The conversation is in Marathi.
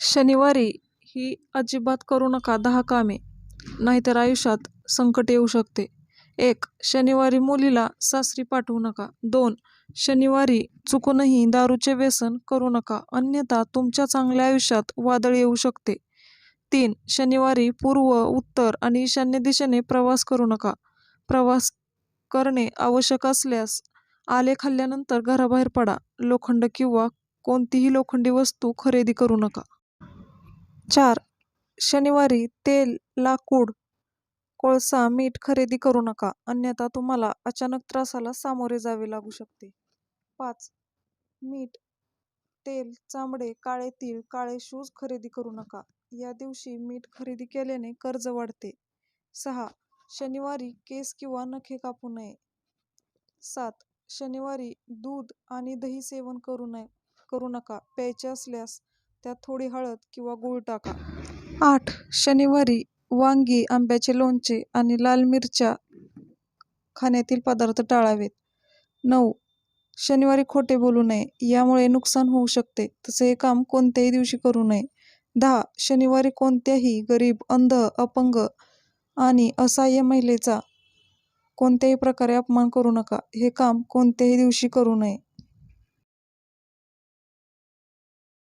शनिवारी ही अजिबात करू नका दहा कामे. नाहीतर आयुष्यात संकट येऊ शकते. एक शनिवारी मुलीला सासरी पाठवू नका. दोन शनिवारी चुकूनही दारूचे व्यसन करू नका. अन्यथा तुमच्या चांगल्या आयुष्यात वादळ येऊ शकते. तीन शनिवारी पूर्व उत्तर आणि ईशान्य दिशेने प्रवास करू नका. प्रवास करणे आवश्यक असल्यास आले खाल्ल्यानंतर घराबाहेर पडा. लोखंड किंवा कोणतीही लोखंडी वस्तू खरेदी करू नका. चार. शनिवारी तेल लाकूड कोळसा मीठ खरेदी करू नका. अन्यथा तुम्हाला अचानक त्रासाला सामोरे जावे लागू शकते. पाच. मीठ तेल चामडे काळे तीळ काळे शूज खरेदी करू नका. या दिवशी मीठ खरेदी केल्याने कर्ज वाढते. सहा. शनिवारी केस किंवा नखे कापू नये. सात. शनिवारी दूध आणि दही सेवन करू नये करू नका. प्यायचे असल्यास त्यात थोडी हळद किंवा गूळ टाका. आठ. शनिवारी वांगी आंब्याचे लोणचे आणि लाल मिरच्या खाण्यातील पदार्थ टाळावेत. नऊ. शनिवारी खोटे बोलू नये. यामुळे नुकसान होऊ शकते. तसे हे काम कोणत्याही दिवशी करू नये. दहा. शनिवारी कोणत्याही गरीब अंध अपंग आणि असहाय्य महिलेचा कोणत्याही प्रकारे अपमान करू नका. हे काम कोणत्याही दिवशी करू नये.